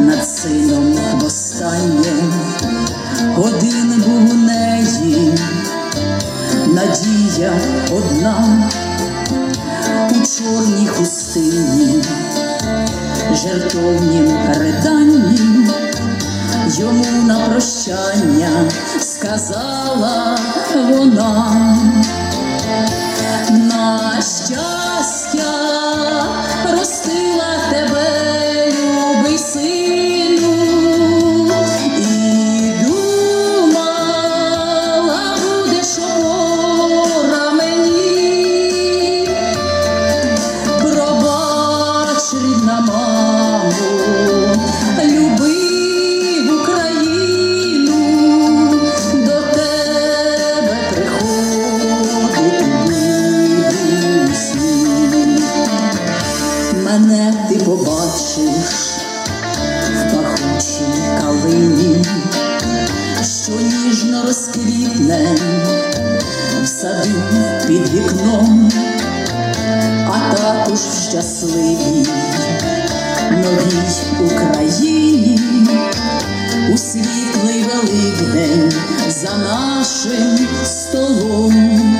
над сином востаннє, один був у неї, надія одна у чорній хустині, жертовнім риданні йому на прощання сказала вона. На щастя ніжно розквітне в саду під вікном. А також в щасливій новій Україні. У світлий Великдень за нашим столом,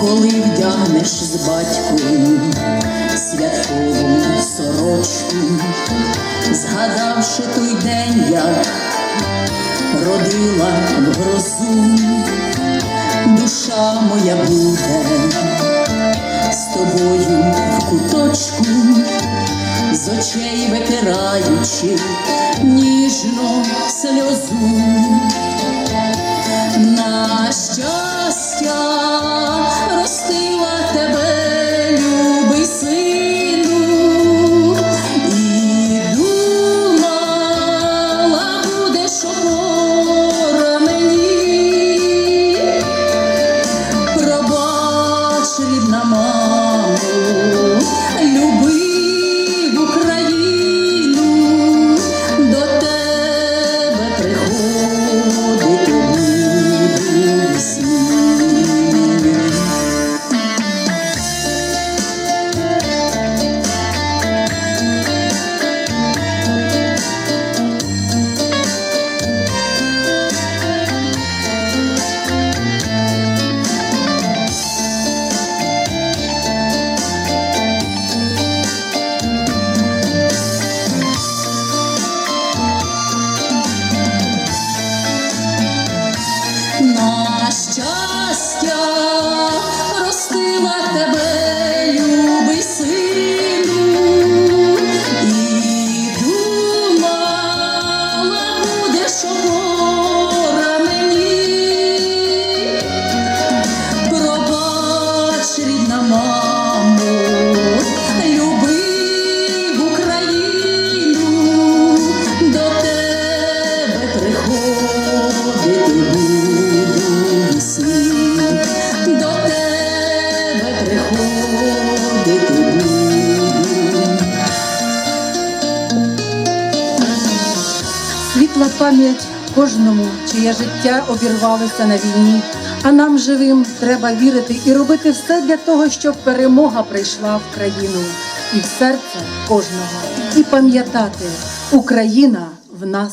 коли вдягнеш з батьком святкову сорочку, згадавши той день, як родила в грозу, душа моя буде з тобою в куточку, з очей витираючи ніжно сльозу. Світла пам'ять кожному, чиє життя обірвалося на війні. А нам живим треба вірити і робити все для того, щоб перемога прийшла в країну і в серце кожного. І пам'ятати, Україна в нас.